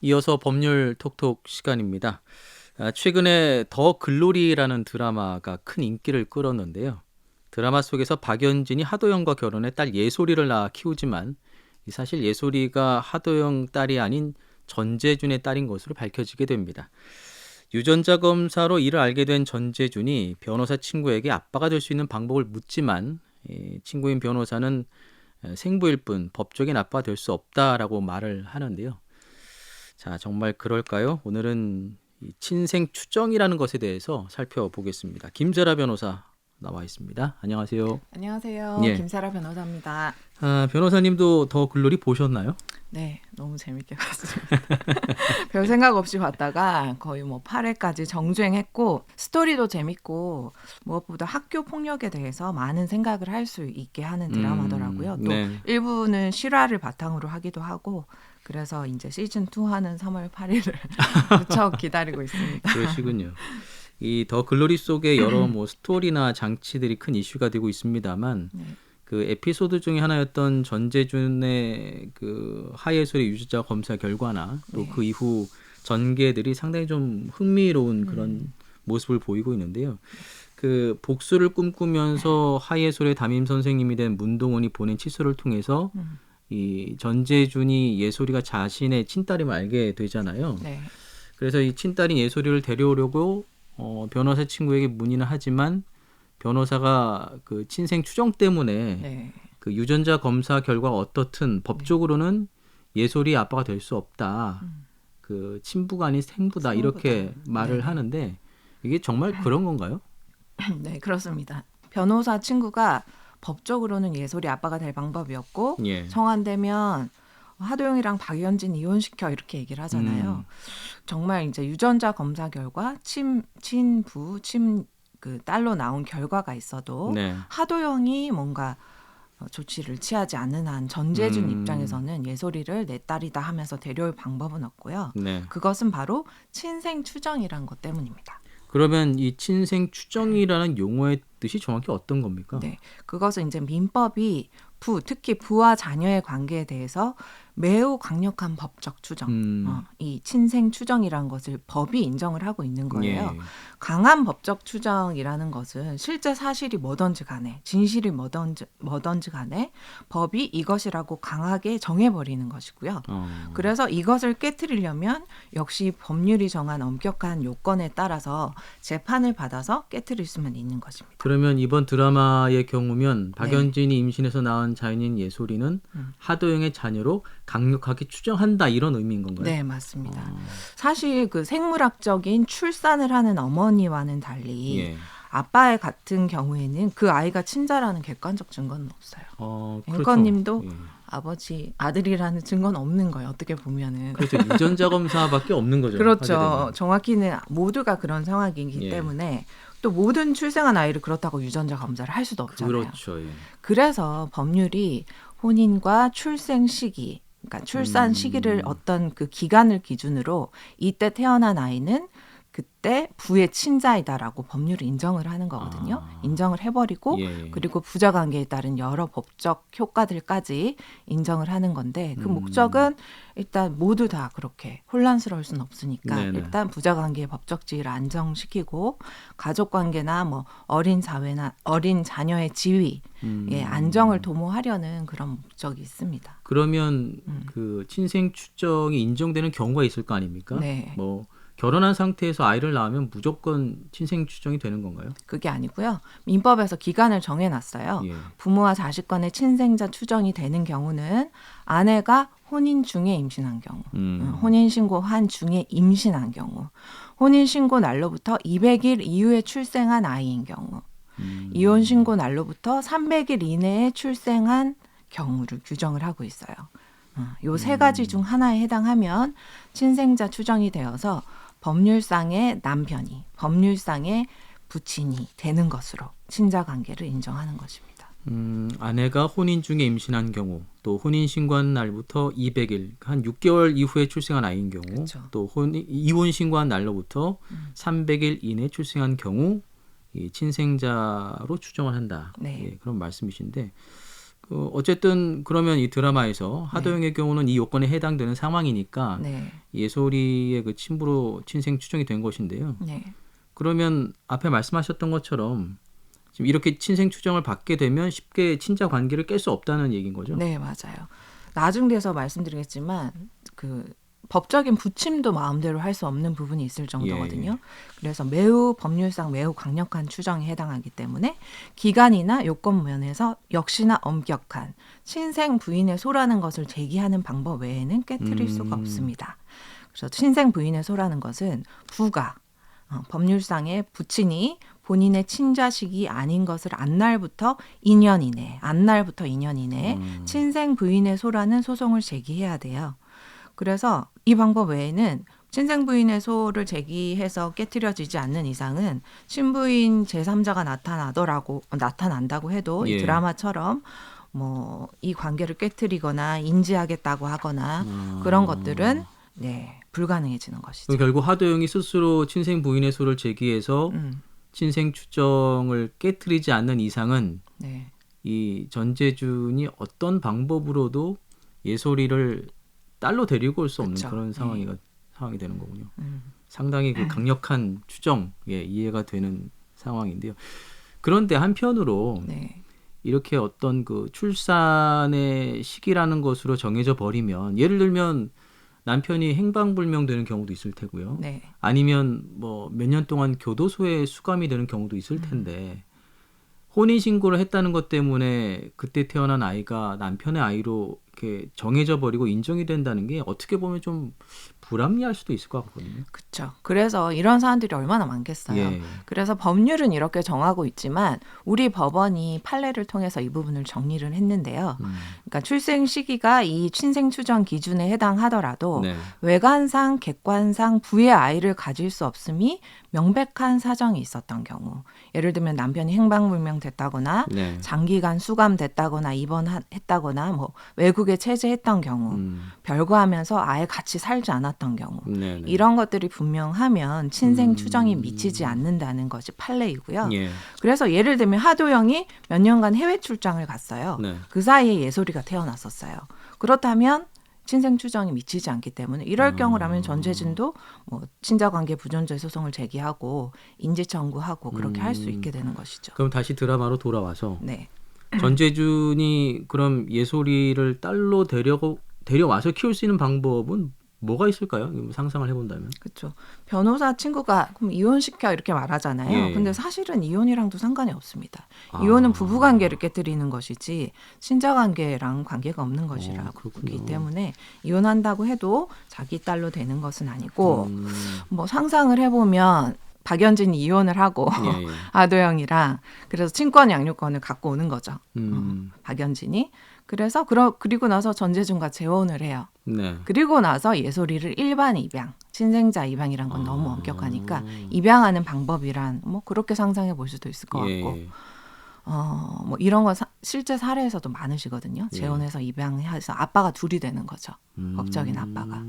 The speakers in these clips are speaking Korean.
이어서 법률 톡톡 시간입니다. 아, 최근에 더 글로리라는 드라마가 큰 인기를 끌었는데요. 드라마 속에서 박연진이 하도영과 결혼해 딸 예솔이를 낳아 키우지만 이 사실 예솔이가 하도영 딸이 아닌 전재준의 딸인 것으로 밝혀지게 됩니다. 유전자 검사로 이를 알게 된 전재준이 변호사 친구에게 아빠가 될 수 있는 방법을 묻지만 이 친구인 변호사는 에, 생부일 뿐 법적인 아빠가 될 수 없다라고 말을 하는데요. 자, 정말 그럴까요? 오늘은 이 친생 추정이라는 것에 대해서 살펴보겠습니다. 김세라 변호사 나와 있습니다. 안녕하세요. 안녕하세요. 예. 김사라 변호사입니다. 아, 변호사님도 더 글로리 보셨나요? 네, 너무 재밌게 봤습니다. 별 생각 없이 봤다가 거의 뭐 8회까지 정주행했고 스토리도 재밌고 무엇보다 학교 폭력에 대해서 많은 생각을 할 수 있게 하는 드라마더라고요. 음, 또 네. 일부는 실화를 바탕으로 하기도 하고 그래서 이제 시즌 2 하는 3월 8일을 무척 기다리고 있습니다. 그러시군요. 이 더 글로리 속에 여러 뭐 스토리나 장치들이 큰 이슈가 되고 있습니다만 네. 그 에피소드 중에 하나였던 전재준의 그 하예솔의 유전자 검사 결과나 또 네. 그 이후 전개들이 상당히 좀 흥미로운 음. 그런 모습을 보이고 있는데요. 그 복수를 꿈꾸면서 하예솔의 담임 선생님이 된 문동원이 보낸 치소를 통해서 음. 이 전재준이 예솔이가 자신의 친딸임을 알게 되잖아요. 네. 그래서 이 친딸인 예솔이를 데려오려고 어, 변호사 친구에게 문의는 하지만 변호사가 그 친생 추정 때문에 네. 그 유전자 검사 결과가 어떻든 법적으로는 예솔이 아빠가 될 수 없다. 음. 그 친부가 아닌 생부다 생부다. 이렇게 말을 네. 하는데 이게 정말 그런 건가요? 네, 그렇습니다. 변호사 친구가 법적으로는 예솔이 아빠가 될 방법이었고 예. 정한되면 하도영이랑 박연진 이혼시켜 이렇게 얘기를 하잖아요. 음. 정말 이제 유전자 검사 결과 친 친부 친 그 딸로 나온 결과가 있어도 네. 하도영이 뭔가 어, 조치를 취하지 않는 한 전재준 음. 입장에서는 예솔이를 내 딸이다 하면서 데려올 방법은 없고요. 네. 그것은 바로 친생 추정이란 것 때문입니다. 그러면 이 친생 추정이라는 용어의 뜻이 정확히 어떤 겁니까? 네, 그것은 이제 민법이 부 특히 부와 자녀의 관계에 대해서 매우 강력한 법적 추정, 음. 어, 이 친생 추정이라는 것을 법이 인정을 하고 있는 거예요. 예. 강한 법적 추정이라는 것은 실제 사실이 뭐든지 간에 진실이 뭐든지 뭐든지 간에 법이 이것이라고 강하게 정해버리는 것이고요. 어. 그래서 이것을 깨뜨리려면 역시 법률이 정한 엄격한 요건에 따라서 재판을 받아서 깨뜨릴 수만 있는 것입니다. 그러면 이번 드라마의 경우면 박연진이 임신해서 낳은 자연인 예솔이는 네. 음. 하도영의 자녀로 강력하게 추정한다 이런 의미인 건가요? 네, 맞습니다. 어, 사실 그 생물학적인 출산을 하는 어머니와는 달리 예. 아빠의 같은 경우에는 그 아이가 친자라는 객관적 증거는 없어요. 어, 앵커님도 예. 아버지 아들이라는 증거는 없는 거예요. 어떻게 보면은. 그렇죠. 유전자 검사밖에 없는 거죠. 그렇죠. 정확히는 모두가 그런 상황이기 예. 때문에 또 모든 출생한 아이를 그렇다고 유전자 검사를 할 수도. 없잖아요. 그렇죠. 예. 그래서 법률이 혼인과 출생 시기, 그러니까 출산 음. 시기를 어떤 그 기간을 기준으로 이때 태어난 아이는 그때 부의 친자이다라고 법률이 인정을 하는 거거든요. 아. 인정을 해버리고 예. 그리고 부자 관계에 따른 여러 법적 효과들까지 인정을 하는 건데 그 음. 목적은 일단 모두 다 그렇게 혼란스러울 수는 없으니까 네네. 일단 부자 관계의 법적 지위를 안정시키고 가족 관계나 뭐 어린 사회나 어린 자녀의 지위 음. 예, 안정을 도모하려는 그런 목적이 있습니다. 그러면 음. 그 친생 추정이 인정되는 경우가 있을 거 아닙니까? 네. 뭐 결혼한 상태에서 아이를 낳으면 무조건 친생 추정이 되는 건가요? 그게 아니고요. 민법에서 기간을 정해놨어요. 예. 부모와 자식 간의 친생자 추정이 되는 경우는 아내가 혼인 중에 임신한 경우, 음. 어, 혼인 신고한 중에 임신한 경우, 혼인 신고 날로부터 200일 이후에 출생한 아이인 경우, 음. 이혼 신고 날로부터 300일 이내에 출생한 경우를 규정을 하고 있어요. 요세 음. 가지 중 하나에 해당하면 친생자 추정이 되어서 법률상의 남편이, 법률상의 부친이 되는 것으로 친자 관계를 인정하는 것입니다. 음, 아내가 혼인 중에 임신한 경우, 또 혼인 신고한 날부터 200일, 한 6개월 이후에 출생한 아이인 경우, 그렇죠. 또 혼인, 이혼 신고한 날로부터 음. 300일 이내 출생한 경우 이 친생자로 추정을 한다. 네. 예, 그런 말씀이신데 그 어쨌든 그러면 이 드라마에서 하도영의 경우는 이 요건에 해당되는 상황이니까 네. 예솔이의 그 친부로 친생 추정이 된 것인데요. 네. 그러면 앞에 말씀하셨던 것처럼 지금 이렇게 친생 추정을 받게 되면 쉽게 친자 관계를 깰 수 없다는 얘기인 거죠. 네, 맞아요. 나중 돼서 말씀드리겠지만 그 법적인 부침도 마음대로 할 수 없는 부분이 있을 정도거든요. 예. 그래서 매우 법률상 매우 강력한 추정에 해당하기 때문에 기간이나 요건 면에서 역시나 엄격한 친생 부인의 소라는 것을 제기하는 방법 외에는 깨뜨릴 수가 음. 없습니다. 그래서 친생 부인의 소라는 것은 부가 어, 법률상의 부친이 본인의 친자식이 아닌 것을 안날부터 2년 이내, 안날부터 2년 이내 음. 친생 부인의 소라는 소송을 제기해야 돼요. 그래서 이 방법 외에는 친생 부인의 소를 제기해서 깨뜨려지지 않는 이상은 친부인 제3자가 나타나더라고 나타난다고 해도 예. 이 드라마처럼 뭐 이 관계를 깨뜨리거나 인지하겠다고 하거나 아. 그런 것들은 네 불가능해지는 것이죠. 결국 하도영이 스스로 친생 부인의 소를 제기해서 음, 친생 추정을 깨뜨리지 않는 이상은 네, 이 전재준이 어떤 방법으로도 예솔이를 딸로 데리고 올 수 없는 그쵸. 그런 네. 상황이가 상황이 되는 거군요. 음, 상당히 그 강력한 추정 예, 이해가 되는 상황인데요. 그런데 한편으로 네, 이렇게 어떤 그 출산의 시기라는 것으로 정해져 버리면 예를 들면 남편이 행방불명되는 경우도 있을 테고요. 네, 아니면 뭐 몇 년 동안 교도소에 수감이 되는 경우도 있을 텐데 혼인 신고를 했다는 것 때문에 그때 태어난 아이가 남편의 아이로 이렇게 정해져 버리고 인정이 된다는 게 어떻게 보면 좀 불합리할 수도 있을 것 같거든요. 그렇죠. 그래서 이런 사안들이 얼마나 많겠어요. 예. 그래서 법률은 이렇게 정하고 있지만 우리 법원이 판례를 통해서 이 부분을 정리를 했는데요. 음. 그러니까 출생 시기가 이 친생 추정 기준에 해당하더라도 네. 외관상, 객관상 부의 아이를 가질 수 없음이 명백한 사정이 있었던 경우, 예를 들면 남편이 행방불명 됐다거나 네. 장기간 수감됐다거나 입원했다거나 뭐 외국에 체제했던 경우, 음. 별거하면서 아예 같이 살지 않았던 경우, 네. 네. 이런 것들이 분명하면 친생 음. 추정이 미치지 않는다는 것이 판례이고요. 예. 그래서 예를 들면 하도영이 몇 년간 해외 출장을 갔어요. 네. 그 사이에 예솔이가 태어났었어요. 그렇다면 친생 추정이 미치지 않기 때문에 이럴 음. 경우라면 전재진도 뭐 친자관계 부존재 소송을 제기하고 인지 청구하고 그렇게 할수 음. 있게 되는 것이죠. 그럼 다시 드라마로 돌아와서 네. 전재준이 그럼 예솔이를 딸로 데려 데려와서 키울 수 있는 방법은 뭐가 있을까요? 이거 상상을 해본다면. 그렇죠. 변호사 친구가 그럼 이혼시켜 이렇게 말하잖아요. 예. 근데 사실은 이혼이랑도 상관이 없습니다. 아. 이혼은 부부 관계를 깨뜨리는 것이지 친자 관계랑 관계가 없는 어, 것이라고 그렇군요. 그렇기 때문에 이혼한다고 해도 자기 딸로 되는 것은 아니고 음. 뭐 상상을 해보면 박연진이 이혼을 하고 예, 예. 아도영이랑 그래서 친권 양육권을 갖고 오는 거죠. 음. 박연진이 그래서 그러, 그리고 나서 전재준과 재혼을 해요. 네. 그리고 나서 예솔이를 일반 입양, 친생자 입양이란 건 너무 아. 엄격하니까 입양하는 방법이란 뭐 그렇게 상상해 볼 수도 있을 것 예, 같고 예. 어, 뭐 이런 건 사- 실제 사례에서도 많으시거든요. 예. 재혼해서 입양해서 아빠가 둘이 되는 거죠. 음. 법적인 아빠가.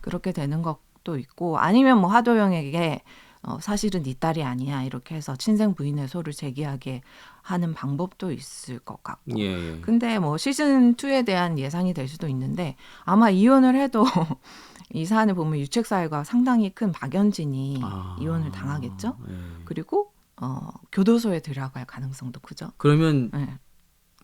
그렇게 되는 것도 있고 아니면 뭐 하도영에게 어, 사실은 네 딸이 아니야 이렇게 해서 친생 부인의 소를 제기하게 하는 방법도 있을 것 같고 예, 예. 근데 뭐 시즌 2에 대한 예상이 될 수도 있는데 아마 이혼을 해도 이 사안을 보면 유책 사유가 상당히 큰 박연진이 아. 이혼을 당하겠죠. 예. 그리고 어, 교도소에 들어갈 가능성도 크죠. 그러면 네.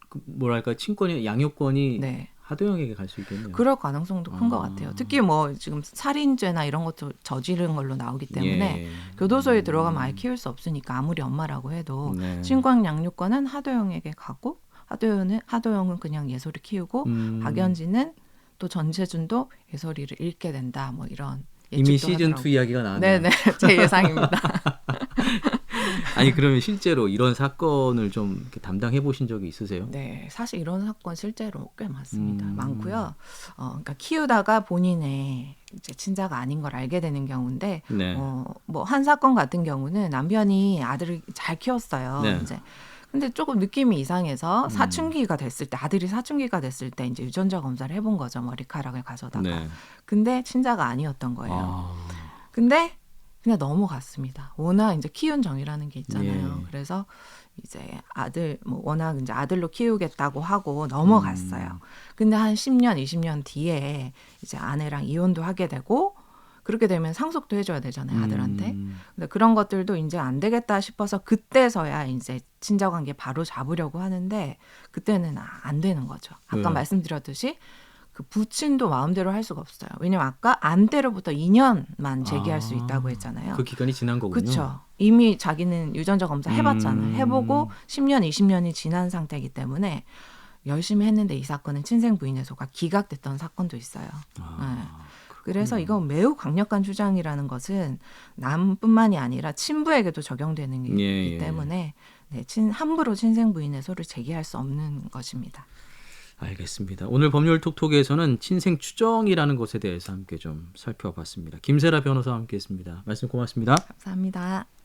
그 뭐랄까 친권이 양육권이 네. 하도영에게 갈 수 있겠네요. 그럴 가능성도 큰것 아. 같아요. 특히 뭐 지금 살인죄나 이런 것도 저지른 걸로 나오기 때문에 예. 교도소에 들어가면 아예 키울 수 없으니까 아무리 엄마라고 해도 네. 친권 양육권은 하도영에게 가고 하도영은 하도영은 그냥 예솔이 키우고 음. 박연진은 또 전재준도 예솔이를 잃게 된다. 뭐 이런 이미 시즌 2 하더라고요. 이야기가 나왔네요. 네네 제 예상입니다. 아니 그러면 실제로 이런 사건을 좀 담당해 보신 적이 있으세요? 네 사실 이런 사건 실제로 꽤 많습니다. 음. 많고요. 어, 그러니까 키우다가 본인의 이제 친자가 아닌 걸 알게 되는 경우인데 네. 어, 뭐 한 사건 같은 경우는 남편이 아들을 잘 키웠어요. 네. 이제 근데 조금 느낌이 이상해서 음. 사춘기가 됐을 때 아들이 사춘기가 됐을 때 이제 유전자 검사를 해본 거죠 머리카락을 가져다가. 네. 근데 친자가 아니었던 거예요. 아. 근데 그냥 넘어갔습니다. 워낙 이제 키운 정이라는 게 있잖아요. 예. 그래서 이제 아들 뭐 워낙 이제 아들로 키우겠다고 하고 넘어갔어요. 음. 근데 한 10년, 20년 뒤에 이제 아내랑 이혼도 하게 되고 그렇게 되면 상속도 해줘야 되잖아요 아들한테. 음. 근데 그런 것들도 이제 안 되겠다 싶어서 그때서야 이제 친정관계 바로 잡으려고 하는데 그때는 아- 안 되는 거죠. 아까 네. 말씀드렸듯이 그 부친도 마음대로 할 수가 없어요. 왜냐면 아까 안 때로부터 2년만 제기할 수 아, 있다고 했잖아요. 그 기간이 지난 거군요. 그렇죠. 이미 자기는 유전자 검사 해봤잖아요. 음. 해보고 10년, 20년이 지난 상태이기 때문에 열심히 했는데 이 사건은 친생 부인에서가 기각됐던 사건도 있어요. 아, 그래서 그렇군요. 이건 매우 강력한 주장이라는 것은 남뿐만이 아니라 친부에게도 적용되는 예, 거기 예. 때문에 네, 친, 함부로 친생 부인의 소를 제기할 수 없는 것입니다. 알겠습니다. 오늘 법률 톡톡에서는 친생 추정이라는 것에 대해서 함께 좀 살펴봤습니다. 김세라 변호사와 함께했습니다. 말씀 고맙습니다. 감사합니다.